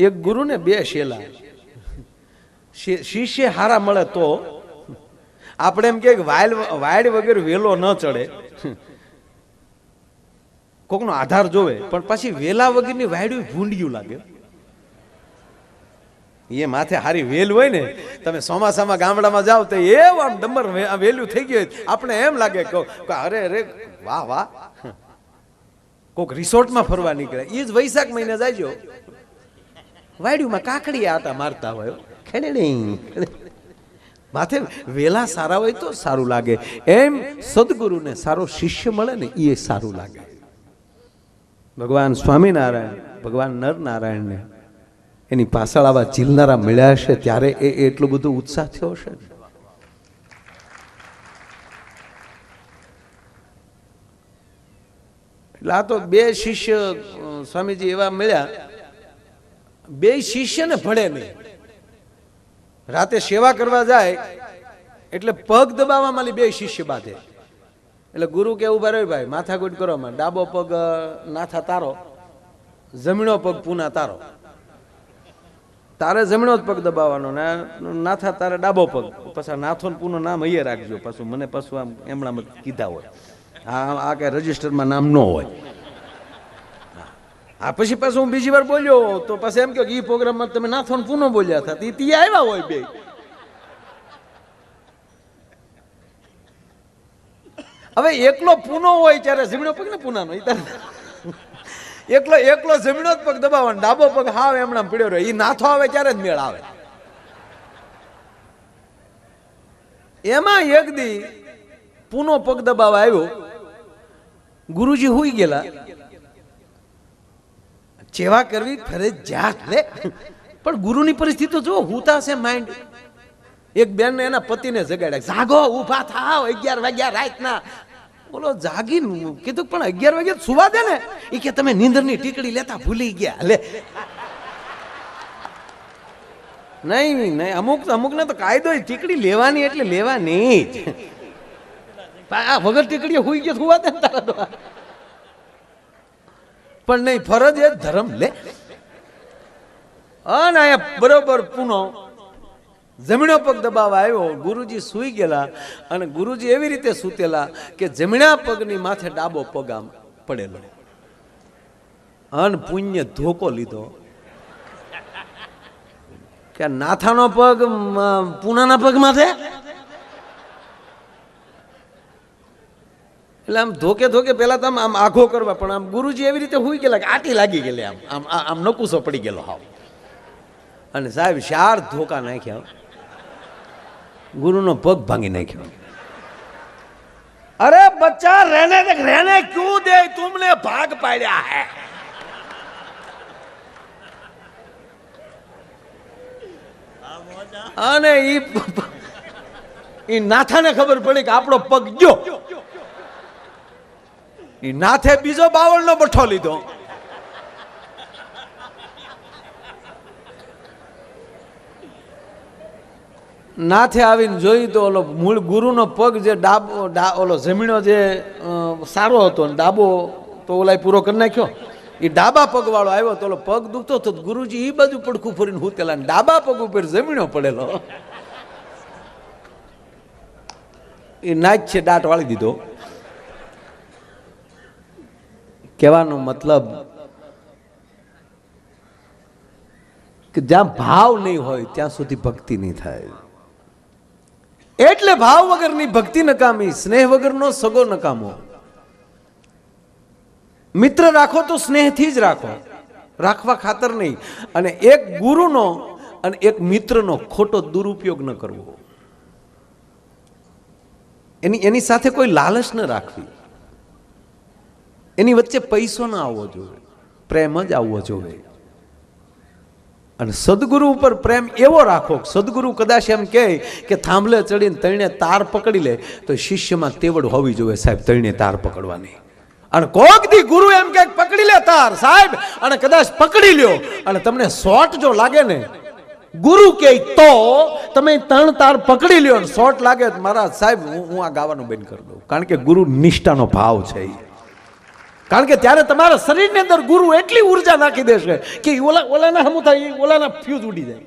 એક ગુરુ ને બે શેલા. શિષ્ય હારા મળે તો આપણે એમ કે વાયલ વાયડ વગર વેલો ન ચડે. કોકનો આધાર જોવે, પણ પછી વેલા વગરની વાયડું ભૂંડિયું લાગે. એ માથે હારી વેલ હોય ને, તમે ચોમાસામાં ગામડામાં જાઓ તો એવું આમ ડમર વે- વેલું થઈ ગયું આપણે એમ લાગે કે કે અરે અરે, વાહ વાહ. કોક રિસોર્ટમાં ફરવા નીકળે. એ જ વૈશાખ મહિને જાયજો વાયડુમાં કાકડી આટા મારતા હોય ખેડણી માથે વેલા સારા હોય તો સારું લાગે. એમ સદગુરુને સારો શિષ્ય મળે ને એ સારું લાગે. ભગવાન સ્વામિનારાયણ, ભગવાન નરનારાયણને એની પાછળ આવા ચીલનારા મળ્યા હશે ત્યારે એ એટલો બધો ઉત્સાહ થયો હશે. એટલે આ તો બે શિષ્ય સ્વામીજી એવા મળ્યા બે શિષ્યને ભળે નહીં. રાતે સેવા કરવા જાય, એટલે પગ દબાવવા માલી બે શિષ્ય બાંધે. એટલે ગુરુ કે ઊભા રહ્યો, ભાઈ માથાકૂટ કરો માં ડાબો પગ નાથા તારો, જમણો પગ પૂના તારો. તારે જમણો જ પગ દબાવવાનો ને નાથા તારે ડાબો પગ. પછી નાથો પૂનો નામ અહીંયા રાખજો. પાછું મને પાછું આમ એમણામાં કીધા હોય. આ આ કે રજીસ્ટરમાં નામ ન હોય. આ પછી પાછું હું બીજી વાર બોલ્યો, તો પછી એમ કે એ પ્રોગ્રામમાં તમે નાથો ને પૂનો બોલ્યા હતા ત્યાં આવ્યા હોય બે. હવે એકલો પૂનો હોય ત્યારે જમણો પગ ને પૂનાનો એ એકલો એકલો જમીનો જ પગ દબાવવાનો, ડાબો પગ હાવ એમણે પીડ્યો રહ્યો એ નાથો આવે ત્યારે જ મેળ આવે. એમાં એક દી પૂનો પગ દબાવવા આવ્યો, ગુરુજી હુઈ ગયેલા જેવા કરવી ફરજિયાત લે. પણ ગુરુની પરિસ્થિતિ જો હુતા છે માઇન્ડ એક બેન ને એના પતિને જગાડ્યા. જાગો, ઊભા થાવ અગિયાર વાગ્યા રાતના. બોલો જાગી કીધું પણ અગિયાર વાગ્યા સુવા દે ને. એ કે તમે નીંદરની ટીકડી લેતા ભૂલી ગયા. લે. નહીં નહીં, અમુક અમુક ને તો કાયદો ટીકડી લેવાની એટલે લેવાની જ. આ વગર ટીકડીઓ હુઈ ગયો સુવા દે ને તારા તો. પણ નહીં, ફરજ એ ધર્મ લે. અને અહીંયા બરોબર પૂનો. જમણો પગ દબાવવા આવ્યો, ગુરુજી સૂઈ ગયેલા અને ગુરુજી એવી રીતે સૂતેલા કે જમણા પગની માથે ડાબો પગ આમ પડેલો. અન પુણ્ય ધોકો લીધો. કે નાથાનો પગ પૂનાના પગ માથે? એટલે આમ ધોકે ધોકે પહેલાં તો આમ આમ આઘો કરવા, પણ આમ ગુરુજી એવી રીતે હુઈ ગયેલા કે આટી લાગી ગયેલી આમ આમ આમ નકુસો પડી ગયેલો હાવ. અને સાહેબ શાર ધોકા નાખ્યા. ગુરુનો પગ ભાંગી નાખ્યો. અરે બચ્ચા રહેને દેખ રહેને ક્યું દે, તુમને ભાગ પાડ્યા હે. અને એ નાથાને ખબર પડી કે આપણો પગ ગયો. ઈ નાથે બીજો બાવળનો બઠો લીધો. નાથે આવીને જોયું તો ઓલો મૂળ ગુરુનો પગ જે ડાબો ઓલો જમીનો જે સારો હતો ને ડાબો તો ઓલાય પૂરો કરી નાખ્યો. એ ડાબા પગવાળો આવ્યો તો ઓલો પગ દુખતો હતો ગુરુજી એ બાજુ પડખું ફરીને હુતેલા ડાબા પગ ઉપર જમીનો પડેલો. એ નાચ છે દાંત વાળી દીધો. કહેવાનો મતલબ કે જ્યાં ભાવ નહીં હોય, ત્યાં સુધી ભક્તિ નહીં થાય. એટલે ભાવ વગરની ભક્તિ નકામી સ્નેહ વગરનો સગો નકામો મિત્ર રાખો તો સ્નેહથી જ રાખો. રાખવા ખાતર નહીં. અને એક ગુરુનો અને એક મિત્રનો ખોટો દુરુપયોગ ન કરવો. એની એની સાથે કોઈ લાલચ ન રાખવી. એની વચ્ચે પૈસો ના આવવો જોઈએ, પ્રેમ જ આવવો જોઈએ. અને સદગુરુ ઉપર પ્રેમ એવો રાખો સદગુરુ કદાચ એમ કહે કે થાંભલે ચડીને તણે તાર પકડી લે, તો શિષ્યમાં તેવડ હોવી જોઈએ સાહેબ, તણે તાર પકડવાની. અને કોક દી ગુરુ એમ કે પકડી લે તાર સાહેબ, અને કદાચ પકડી લ્યો, અને તમને શોર્ટ જો લાગે ને, ગુરુ કે તો તમે ત્રણ તાર પકડી લ્યો, અને શોર્ટ લાગે મારા સાહેબ હું આ ગાવાનું બંધ કરી દઉં. કારણ કે ગુરુ નિષ્ઠાનો ભાવ છે ઈ. કારણ કે ત્યારે તમારા શરીરની અંદર ગુરુ એટલી ઊર્જા નાખી દેશે કે ઓલા ઓલાના હમું થાય ઓલાના ફ્યુઝ ઉડી જાય.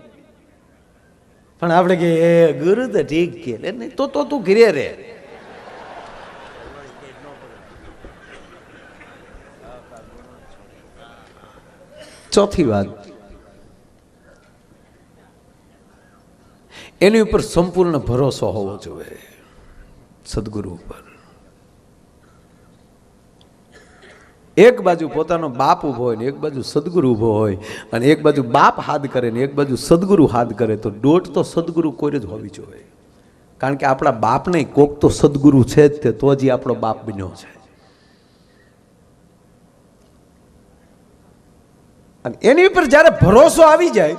પણ આપણે કે, એ ગુરુ તો ઠીક કે નહીં તો તો તું ઘરે રે. ચોથી વાત. એની ઉપર સંપૂર્ણ ભરોસો હોવો જોઈએ, સદગુરુ ઉપર. એક બાજુ પોતાનો બાપ ઊભો હોય ને એક બાજુ સદગુરુ ઊભો હોય અને એક બાજુ બાપ હાથ કરે ને એક બાજુ સદગુરુ હાથ કરે, તો દોટ તો સદગુરુ કોઈ જ હોવી જોઈએ. કારણ કે આપણા બાપ નહીં, કોક તો સદગુરુ છે જ તે, તો જ આપણો બાપ બન્યો છે. અને એની ઉપર જ્યારે ભરોસો આવી જય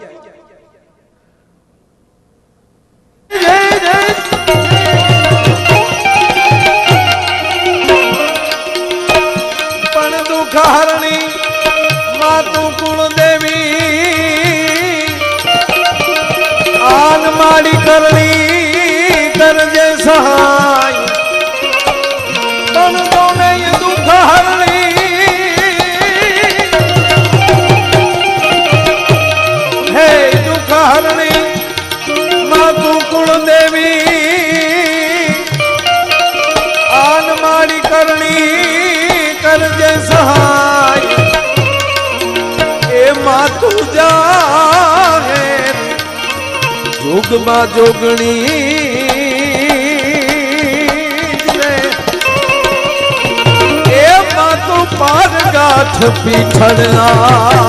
જોગમાં જોગણી એ માં તું પાર ગાંઠ પીઠળા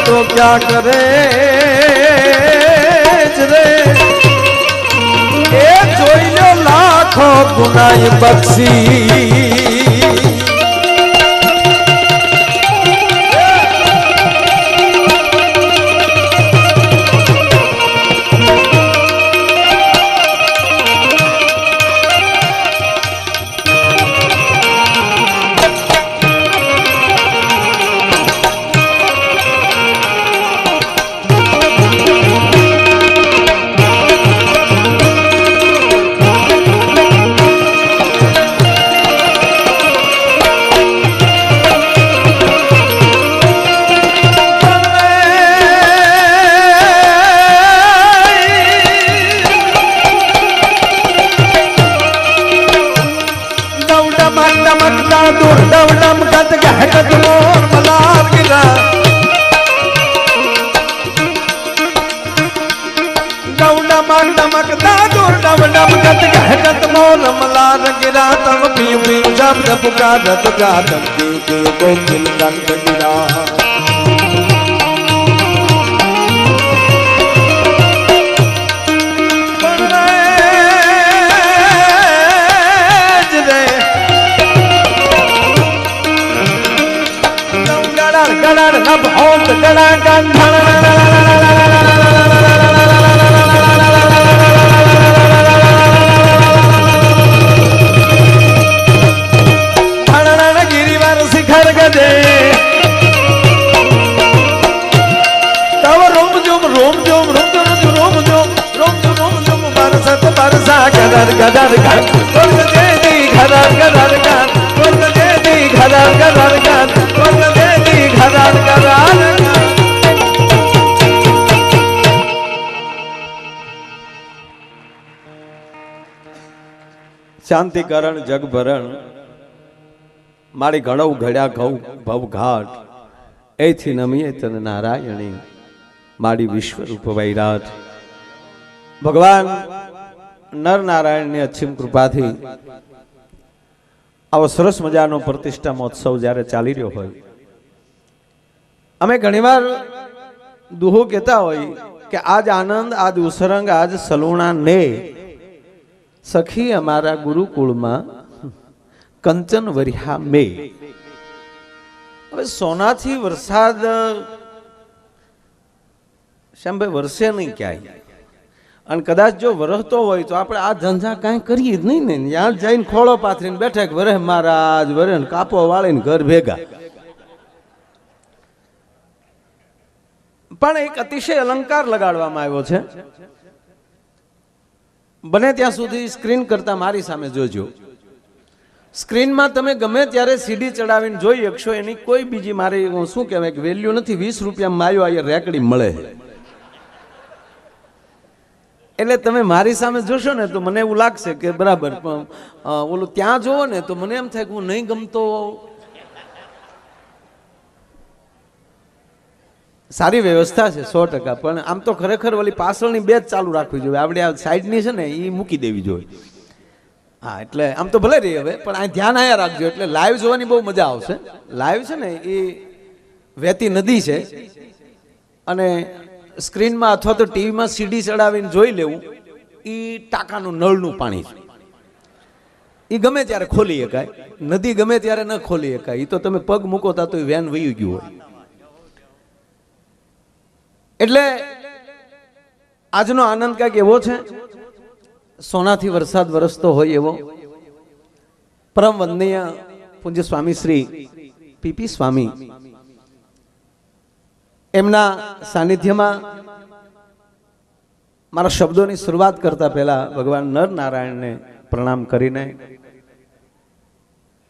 ક્યાં કરે જ રે? એ જોઈ લો લાખો ગુનાઈ બક્ષી. પુકારત ગાતમ દેવ દેવ ગોકુલ કંદ ગિરા ગડાડ નભ હોત ગડા ગંધણ ગદર ગાન. શાંતિકરણ, જગભરણ, મારી ઘડવ ઘડ્યા ઘઉં, ભવ ઘાટ. એથી નમીએ તન નારાયણી, મારી વિશ્વરૂપ વૈરાટ. ભગવાન નર નારાયણની અચ્છિમ કૃપાથી આવો સરસ મજાનો પ્રતિષ્ઠા મહોત્સવ જ્યારે ચાલી રહ્યો હોય. અમે ઘણીવાર દુહો કહેતા હોય કે આજ આનંદ, આજ ઉસરંગ, આજ સલુણા ને સખી અમારા ગુરુકુળમાં કંચન વરિહા મે. હવે સોનાથી વરસાદ, શ્યામભાઈ, વરસે નહીં ક્યાંય. અને કદાચ જો વરહતો હોય તો આપણે આ ધંધા કાંઈ કરીએ જ નહીં ને. ત્યાં જઈને ખોળો પાથરીને બેઠે કે વરે મહારાજ વરે કાપો વાળીને ઘર ભેગા. પણ એક અતિશય અલંકાર લગાડવામાં આવ્યો છે. બને ત્યાં સુધી સ્ક્રીન કરતા મારી સામે જોજો. સ્ક્રીનમાં તમે ગમે ત્યારે સીડી ચડાવીને જોઈ શકશો. એની કોઈ બીજી મારી શું કહેવાય વેલ્યુ નથી. વીસ રૂપિયા માયો અહીંયા રેકડી મળે એટલે તમે મારી સામે જોશો ને તો મને એવું લાગશે કે બરાબર ઓલું ત્યાં જોવો ને તો મને એમ થાય કે હું નહીં ગમતો. સારી વ્યવસ્થા છે સો ટકા, પણ આમ તો ખરેખર ઓલી પાછળની બે જ ચાલુ રાખવી જોઈએ. આપણે આ સાઈડની છે ને એ મૂકી દેવી જોઈએ. હા, એટલે આમ તો ભલે રહી હવે, પણ આ ધ્યાન આયા રાખજો, એટલે લાઈવ જોવાની બહુ મજા આવશે. લાઈવ છે ને એ વહેતી નદી છે. અને સ્ક્રીનમાં અથવા તો ટીવીમાં સીડી ચડાવીને જોઈ લેવું એ ટાંકાનું નળનું પાણી છે. એ ગમે ત્યારે ખોલી શકાય, નદી ગમે ત્યારે ન ખોલી શકાય એ તો તમે પગ મૂકો તા તો વેન વહી ગયું હોય. એટલે આજનો આનંદ કાંઈક એવો છે, સોનાથી વરસાદ વરસતો હોય એવો. પરમ વંદનીય પૂજ્ય સ્વામી શ્રી પીપી સ્વામી એમના સાનિધ્યમાં મારા શબ્દોની શરૂઆત કરતા પહેલા ભગવાન નર નારાયણને પ્રણામ કરીને,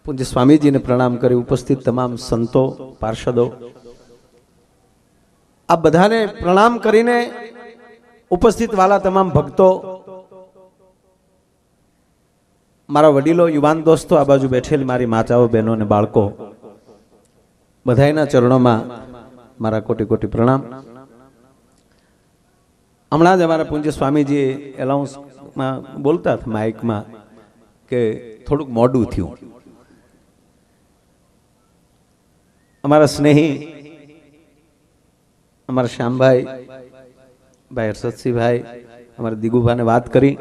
પૂજ્ય સ્વામીજીને પ્રણામ કરી ઉપસ્થિત તમામ સંતો, પાર્ષદો, આ બધાને પ્રણામ કરીને ઉપસ્થિત વાલા તમામ ભક્તો, મારા વડીલો, યુવાન દોસ્તો, આ બાજુ બેઠેલી મારી માતાઓ, બહેનો અને બાળકો, બધાયના ચરણોમાં મારા કોટી કોટી પ્રણામ. હમણાં જ અમારા પૂજ્ય સ્વામીજી એલાઉન્સમાં બોલતા હતા માઇકમાં કે થોડુંક મોડું થયું. અમારા સ્નેહી, અમારા શ્યામભાઈ, ભાઈ હર્ષદસિંહભાઈ, અમારા દિગુભાને વાત કરી.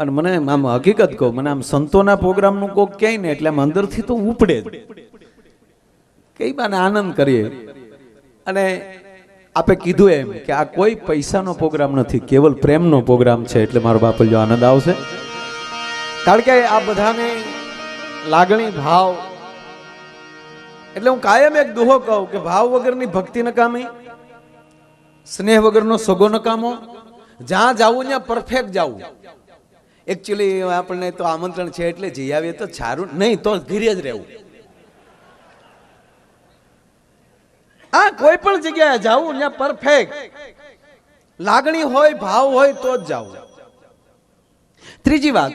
અને મને આમ હકીકત કહું, મને આમ સંતોના પ્રોગ્રામનું કોક ક્યાંય ને એટલે આમ અંદરથી તો ઉપડે કઈ બાને આનંદ કરીએ. અને આપે કીધું એમ કે આ કોઈ પૈસાનો પ્રોગ્રામ નથી, કેવલ પ્રેમનો પ્રોગ્રામ છે એટલે મારો બાપલ્યો આનંદ આવશે. કારણ કે આ બધાને લાગણી, ભાવ. એટલે હું કાયમ એક દુહો કહું કે ભાવ વગરની ભક્તિ નકામી સ્નેહ વગરનો સગો નકામો જ્યાં જાવું ત્યાં પરફેક્ટ જવું. એકચ્યુઅલી આપણને તો આમંત્રણ છે એટલે જઈ આવીએ તો સારું નહીં, તો ઘીરે જ રહેવું. હા કોઈ પણ જગ્યાએ જાવું ત્યાં પરફેક્ટ લાગણી હોય, ભાવ હોય તો જ જાવું. ત્રીજી વાત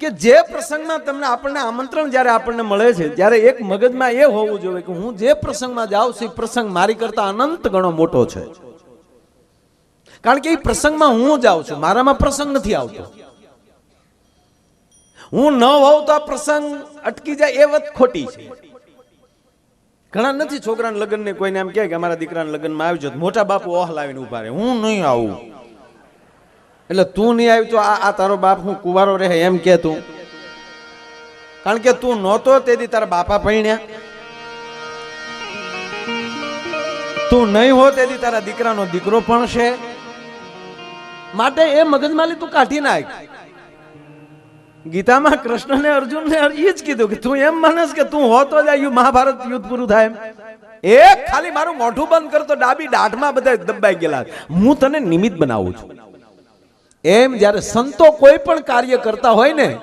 કે જે પ્રસંગમાં તમને આપણને આમંત્રણ જ્યારે આપણને મળે છે, ત્યારે એક મગજમાં એ હોવું જોઈએ કે હું જે પ્રસંગમાં જાઉં છું પ્રસંગ મારી કરતા અનંત ગણો મોટો છે. કારણ કે એ પ્રસંગમાં હું જાઉં છું, મારામાં પ્રસંગ નથી આવતો. હું ન હોઉં તો આ પ્રસંગ અટકી જાય, એ વાત ખોટી છે. ઘણા નથી છોકરાના લગ્ન ને કોઈને એમ કહે કે અમારા દીકરાના લગ્નમાં આવી જતો મોટા બાપુ ઓહ લાવીને ઊભા રહે. હું નહીં આવું. એટલે તું નહીં આવી તો આ તારો બાપ હું કુવારો રહે એમ કે તું. કારણ કે તું નહોતો તેથી તારા બાપા પૈણ્યા તું નહીં હો તેથી તારા દીકરાનો દીકરો પણ છે. માટે એ મગજમાલી તું કાઢી નાખ. ગીતામાં કૃષ્ણને અર્જુનને એ જ કીધું કે તું એમ માનસ કે તું હોતો જ આ મહાભારત યુદ્ધ પૂરું થાય એક ખાલી મારું મોઢું બંધ કરતો ડાબી દાઢમાં બધા દબાઈ ગયેલા. હું તને નિમિત્ત બનાવું છું. એમ જ્યારે સંતો કોઈ પણ કાર્ય કરતા હોય ને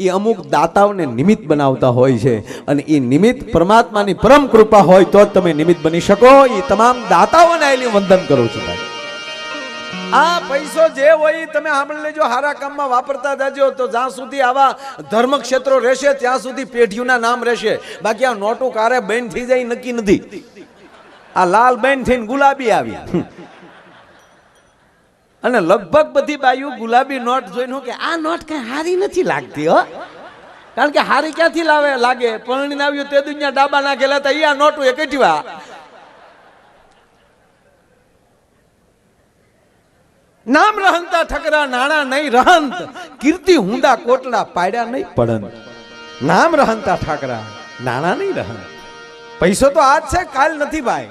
એ અમુક દાતાઓને નિમિત્ત બનાવતા હોય છે. અને એ નિમિત્ત પરમાત્માની પરમ કૃપા હોય તો જ તમે નિમિત્ત બની શકો. એ તમામ દાતાઓને આવેલી વંદન કરું છું આ પૈસો જે હોય તમે સાંભળી લેજો, હારા કામમાં વાપરતા જજો, તો જ્યાં સુધી આવા ધર્મ ક્ષેત્રો રહેશે, ત્યાં સુધી પેઢીઓના નામ રહેશે. બાકી આ નોટું કારે બેન થઈ જાય નક્કી નથી. આ લાલ બેન થઈને ગુલાબી આવી. અને લગભગ બધી બાયુ ગુલાબી નોટ જોઈને કે, આ નોટ કઈ હારી નથી લાગતી, હો. કારણ કે હારી ક્યાંથી લાવે, લાગે? પરણીને આવ્યું તે દુનિયા ડાબા નાખેલા હતા એ આ નોટું એ કઢવા નામ રહંતા ઠકરા, નાણા નહીં રહંત. કીર્તિ હુંડા કોટડા પાડ્યા નહીં પડન નામ રહંતા ઠાકરા, નાણા નહીં રહંત. પૈસો તો આજ છે, કાલ નથી ભાઈ.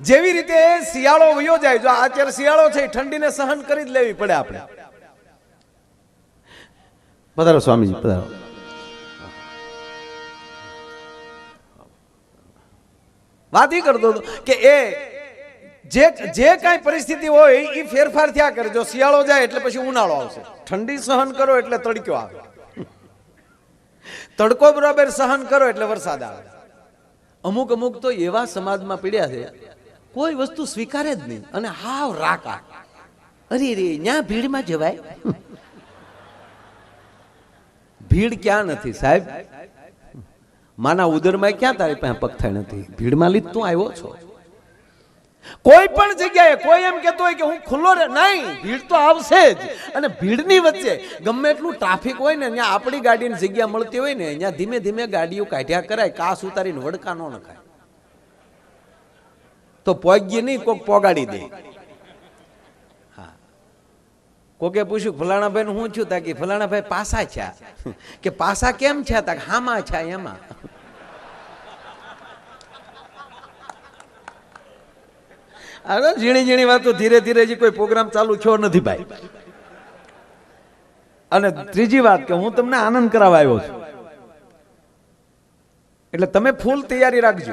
જેવી રીતે શિયાળો વયો જાય, જો અત્યારે શિયાળો છે ઠંડીને સહન કરી જ લેવી પડે આપણે. પધારો સ્વામીજી, પધારો. વાત એ કરતો હતો કે એ જે જે કાંઈ પરિસ્થિતિ હોય એ ફેરફાર થયા કરે. જો શિયાળો જાય એટલે પછી ઉનાળો આવશે. ઠંડી સહન કરો એટલે તડક્યો આવે. તડકો બરાબર સહન કરો એટલે વરસાદ આવે. અમુક અમુક તો એવા સમાજમાં પીડ્યા છે, કોઈ વસ્તુ સ્વીકારે જ નહીં. અને હાવ રાકા. અરે રે, ન્યા ભીડમાં જવાય? ભીડ ક્યાં નથી, સાહેબ? માના ઉદરમાં ક્યાં તારી પાસે પગથાઈ નથી? ભીડમાં લીધ તું આવ્યો છો? કોઈ પણ જગ્યાએ કોઈ એમ કહેતો હોય કે હું ખુલ્લો રે નહીં, ભીડ તો આવશે જ. અને ભીડની વચ્ચે ગમે એટલું ટ્રાફિક હોય ને, ત્યાં આપણી ગાડીની જગ્યા મળતી હોય ને, ત્યાં ધીમે ધીમે ગાડીઓ કાઢ્યા કરાય, કાસ ઉતારીને વડકા ન નખાય. તો પોગીએ નહીં, કોક પોગાડી દે. હા. કોકે પૂછ્યું, ફલાણા ભાઈ હું છું? તા કે, ફલાણા ભાઈ પાસા છે. કે, પાસા કેમ છે? તા હામાં છે, એમાં. અરે ઝીણી ઝીણી વાતો ધીરે ધીરે હજી કોઈ પ્રોગ્રામ ચાલુ થયો નથી ભાઈ. અને ત્રીજી વાત કે હું તમને આનંદ કરાવવા આવ્યો છું. એટલે તમે ફૂલ તૈયારી રાખજો.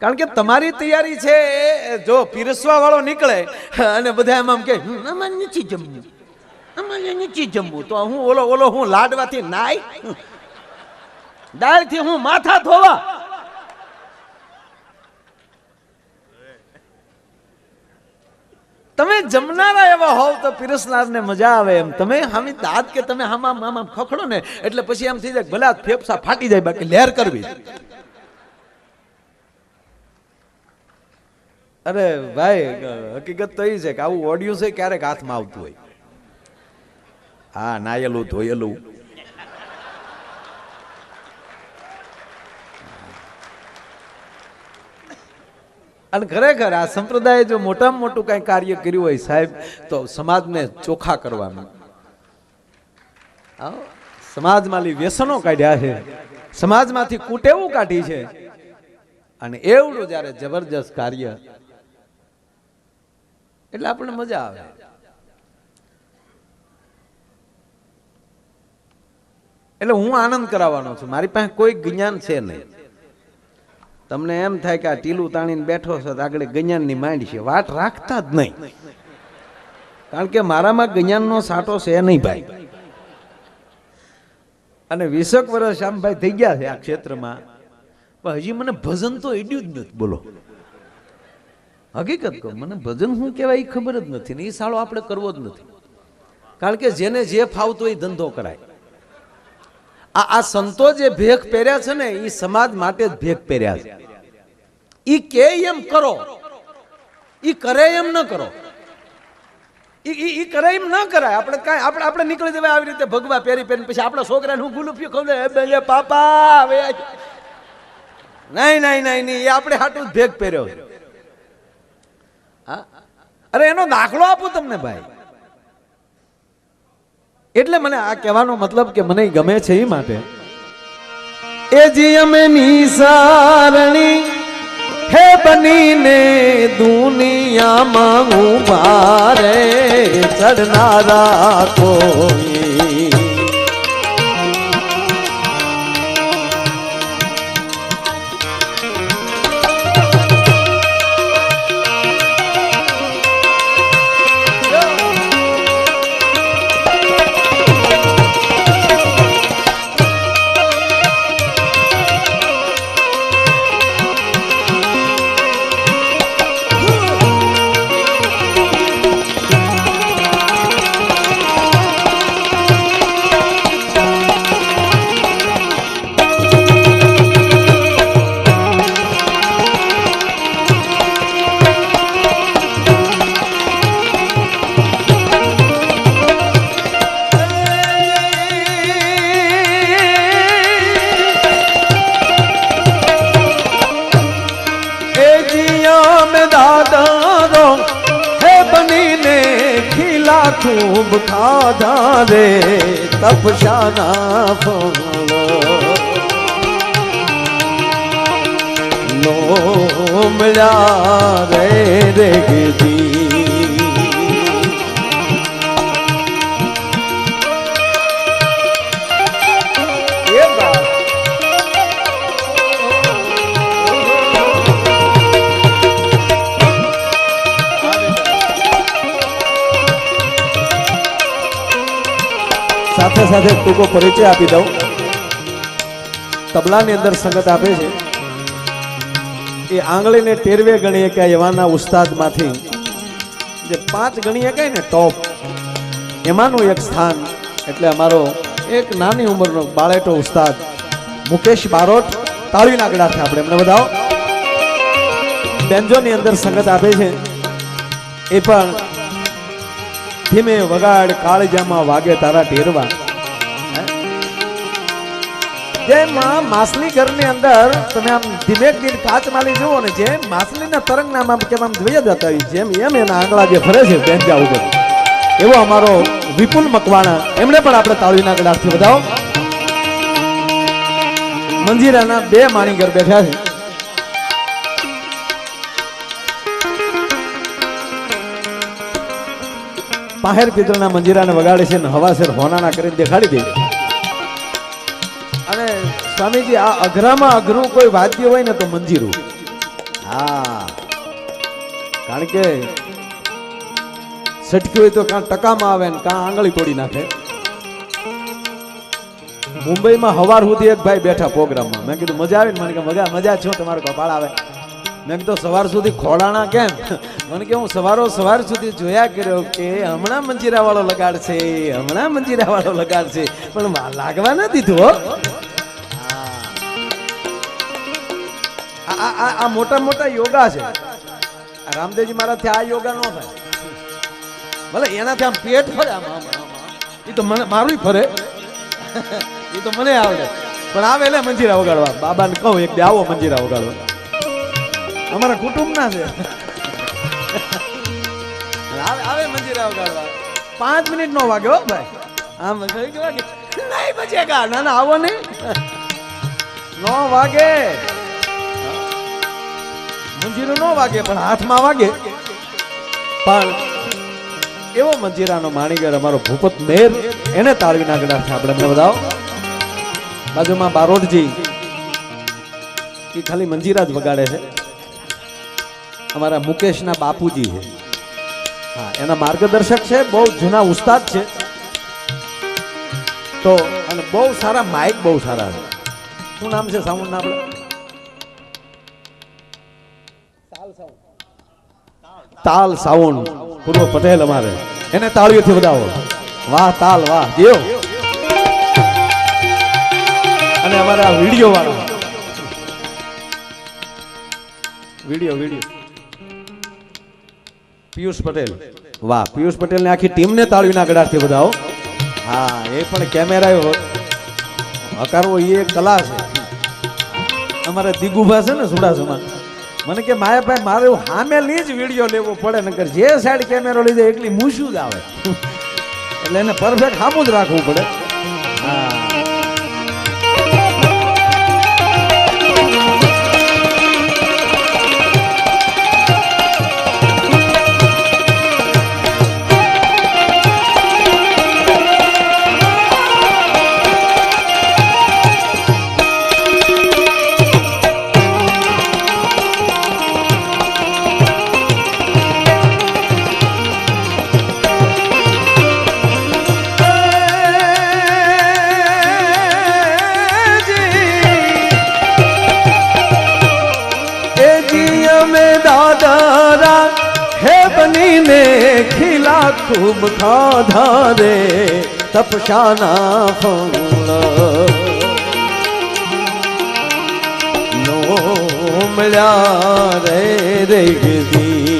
કારણ કે તમારી તૈયારી છે જો પીરસવા વાળો નીકળે અને બધા એમ આમ કે "હમ, અમારે નથી જમવું. અમારે નથી જમવું. તો હું ઓલો ઓલો હું લાડવાથી નાય. દાળથી હું માથા ધોવા. તમે જમનારા એવા હોવ તો પીરસનારને મજા આવે એમ. તમે હામી દાંત કે તમે હામાં મામા ખખડો ને, એટલે પછી એમ થઈ જાય ભલે આ ફેફસા ફાટી જાય, બાકી લહેર કરવી. અરે ભાઈ, હકીકત તો એ છે કે આવું ઓડિયું છે ક્યારેક હાથમાં આવતું હોય. હા, નાયેલું, ધોયેલું. અને ખરેખર આ સંપ્રદાયે જો મોટામાં મોટું કઈ કાર્ય કર્યું હોય સાહેબ, તો સમાજને ચોખા કરવાનું. સમાજમાંથી વ્યસનો કાઢ્યા છે. સમાજમાંથી કુટેવું કાઢી છે. અને એવડું જ્યારે જબરજસ્ત કાર્ય, એટલે આપણને મજા આવે. એટલે હું આનંદ કરાવવાનો છું. મારી પાસે કોઈ જ્ઞાન છે નહીં. તમને એમ થાય કે આ ટીલું તાણીને બેઠો છો તો આગળ ગજાનની માંડ છે. વાટ રાખતા જ નહીં. કારણ કે મારામાં ગજાનનો સાટો છે નહીં ભાઈ. અને વીસક વર્ષ આમ ભાઈ થઈ ગયા છે આ ક્ષેત્રમાં. પણ હજી મને ભજન તો એડ્યું જ નથી, બોલો. હકીકત કહું, મને ભજન શું કહેવાય એ ખબર જ નથી ને એ સાળો આપણે કરવો જ નથી. કારણ કે જેને જે ફાવતો એ ધંધો કરાય. આ આ સંતો જે ભેખ પહેર્યા છે ને એ સમાજ માટે જ ભેખ પહેર્યા છે. એ કે એમ કરો. એ કરે એમ ન કરો. એ કરે એમ ન કરાય. આપણે કાંઈ આપણે આપણે નીકળી જવાય આવી રીતે ભગવા પહેરી પહેરી પછી આપણા છોકરાને હું ગુલુફિયું ખવડે પાપા નહીં નહીં નહીં નહીં, એ આપણે હાટું ભેગ પહેર્યો હા? અરે એનો દાખલો આપું તમને ભાઈ. એટલે મને આ કહેવાનો મતલબ કે મને ગમે છે એ માટે. એ જી અમે નિસારણી, હે બનીને દુનિયામાં હું રે ચડનારા કોઈ. મળ્યા રે સાથે સાથે ટૂંકો પરિચય આપી દઉં. તબલાની અંદર સંગત આપે છે. એ આંગળીને ટેરવે ગણીએ કે એવાના ઉસ્તાદમાંથી. જે પાંચ ગણીએ કહે ને, ટોપ, એમાંનું એક સ્થાન. એટલે અમારો એક નાની ઉંમરનો બાળેટો ઉસ્તાદ, મુકેશ બારોટ, તાળીના છે આપણે એમને બધાઓ બેન્જોની અંદર સંગત આપે છે. એ પણ ધીમે વગાડ, કાળજામાં વાગે તારા ટેરવા. જેમાં માછલી ઘરની અંદર તમે આમ ધીમે ધીમે કાચ માલી જુઓ ને જેમ માછલીના તરંગ નામ આમ કેમ આમ જોઈ જતા જેમ એમ એના આંગળા જે ફરે છે બેન્જા ઉપર એવો અમારો વિપુલ મકવાણા, એમણે પણ આપણે તાળીના ગળાથી બતાવો મંજીરાના બે માણીગર બેઠા છે. પાહેર પિત્રના મંજીરાને વગાડે છે ને હવાસેર હોનાના કરીને દેખાડી દે. અને સ્વામીજી, આ અઘરામાં અઘરું કોઈ વાદ્ય હોય ને તો મંજીરું. હા. કારણ કે સટકી હોય તો કાં ટકામાં આવે ને કાં આંગળી તોડી નાખે. મુંબઈમાં હવાર સુધી એક ભાઈ બેઠા પ્રોગ્રામમાં. મેં કીધું, મજા આવી ને? મને કે, મજા મજા છો, તમારો કપાળ આવે. મેં કીધું, સવાર સુધી ખોડાણા કેમ? મને કે, હું સવારો સવાર સુધી જોયા કર્યો કે હમણાં મંજીરા વાળો લગાડશે, હમણાં મંજીરા વાળો લગાડશે. પણ લાગવા ના દીધું આ- આ મોટા મોટા યોગા છે. રામદેવજી મહારાજથી આ યોગા નો થાય. ભલે એનાથી આમ પેટ ફરે. એ તો મને, મારું ફરે. એ તો મને આવડે. પણ આવે એટલે મંજીરા વગાડવા. બાબાને કહું એક આવો મંજીરા વગાડવા. અમારા કુટુંબના છે. આવે આવે મંજીરા વગાડવા. પાંચ મિનિટ નો વાગ્યો ભાઈ. આમ નહીં બચેગા ના ના, આવો નહીં. નો વાગે. મંજીરો ન વાગે, પણ હાથમાં વાગે. પણ એવો મંજીરાનો માણીગર અમારો ભૂપત મેર, એને તાળવીના છે. આપણે બધાઓ બાજુમાં બારોટજી, એ ખાલી મંજીરા જ વગાડે છે. અમારા મુકેશના બાપુજી છે. હા, એના માર્ગદર્શક છે, બહુ જૂના ઉસ્તાદ છે. તો, અને બહુ સારા માઇક બહુ સારા છે. શું નામ છે સાઉન્ડ નામ આપણે? તાલ સાઉન્ડ પૂર્વ પટેલ અમારે. એને તાળીઓથી વધાવો. વાહ તાલ વાહ. જીઓ. અને અમારા વીડિયો વાળા. Video video. પિયુષ પટેલ. વાહ પિયુષ પટેલને આખી ટીમને તાળીના ગડાથી વધાવો. હા એ પણ કેમેરા હકારવો એ કલા છે. અમારે દિગુભા છે ને સુડાસમાં. મને કે માયાભાઈ, મારે હામેલી જ વીડિયો લેવો પડે, નકર જે સાઈડ કેમેરો લીધે એકલી મૂશું જ આવે. એટલે એને પરફેક્ટ હામું જ રાખવું પડે. ખૂબ ખાધા રે તપશાના નો મળ્યા રે રે ગીધી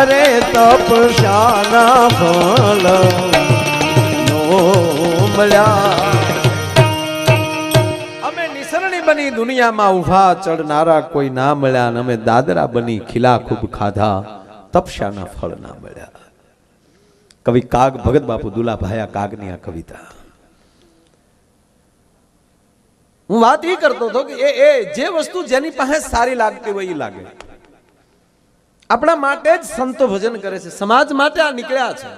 અરે તપશાના ફળ મળ્યા બની દુનિયામાં ઊભા, ચડનારા કોઈ ના મળ્યા અને અમે દાદરા બની ખીલા ખૂબ ખાધા તપસ્યાના ફળ ના મળ્યા. કવિ કાગ, ભગત બાપુ દુલાભાયા કાગની આ કવિતા. હું વાત એ કરતો હતો કે એ જે વસ્તુ જેની પાસે સારી લાગતી હોય એ લાગે. આપણા માટે જ સંતો ભજન કરે છે. સમાજ માટે આ નીકળ્યા છે.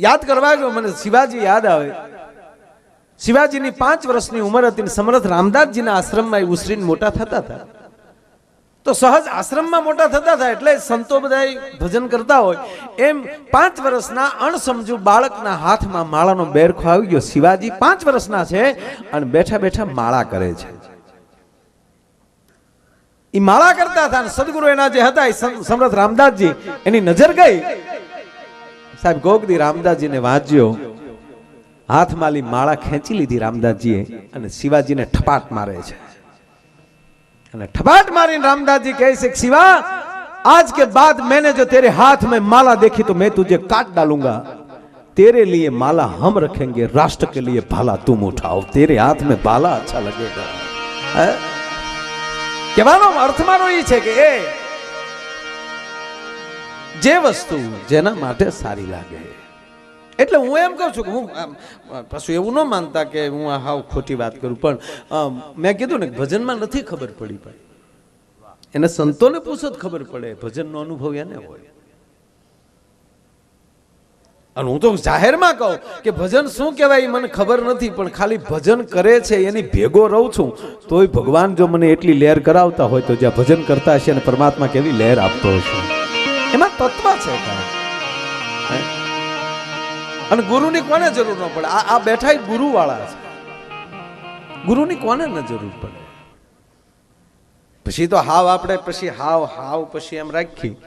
યાદ કરવા ગયો મને શિવાજી યાદ આવે. શિવાજીની પાંચ વર્ષની ઉંમર હતી સમર્થ રામદાસજીના આશ્રમમાં એ ઉછરીને મોટા થતા હતા. તો સહજ આશ્રમમાં મોટા થતા થાય એટલે સંતો બધા ભજન કરતા હોય. એમ પાંચ વર્ષના અણસમજુ બાળકના હાથમાં માળાનો બેરખો આવી ગયો. શિવાજી પાંચ વર્ષના છે અને બેઠા બેઠા માળા કરે છે. એ માળા કરતા હતા સદગુરુ એના જે હતા એ સમ- રામદાસજી, એની નજર ગઈ. સાહેબ, ગોગદી રામદાસજીને વાંચ્યો. હાથમાંલી માળા ખેંચી લીધી રામદાસજીએ અને શિવાજીને ઠપાટ મારે છે. અને ठबाट मारीन रामदास जी કહે છે શિવા आज के बाद मैंने जो तेरे हाथ में माला देखी तो मैं तुझे काट डालूंगा तेरे लिए माला हम रखेंगे राष्ट्र के लिए भाला तुम उठाओ तेरे हाथ में भाला अच्छा लगेगा કહેવાનો અર્થમાંનો એ છે કે એ જે વસ્તુ જેના માટે સારી લાગે એટલે હું એમ કહું છું કે હું પાછું એવું ન માનતા કે હું આ હાવ ખોટી વાત કરું, પણ મેં કીધું ને ભજનમાં નથી ખબર પડી પણ એને સંતોને પૂછો જ ખબર પડે, ભજનનો અનુભવ એને હોય અને હું તો જાહેરમાં કહું કે ભજન શું કહેવાય એ મને ખબર નથી, પણ ખાલી ભજન કરે છે, એની ભેગો રહું છું, તોય ભગવાન જો મને એટલી લહેર કરાવતા હોય તો જ્યાં ભજન કરતા હશે અને પરમાત્મા કેવી લહેર આપતો હશે એમાં તત્વ છે કાંઈ. અને ગુરુની કોને જરૂર ન પડે? આ આ બેઠા ગુરુ વાળા છે. ગુરુની કોને ન જરૂર પડે? પછી તો હાવ આપણે, પછી હાવ હાવ પછી એમ રાખી.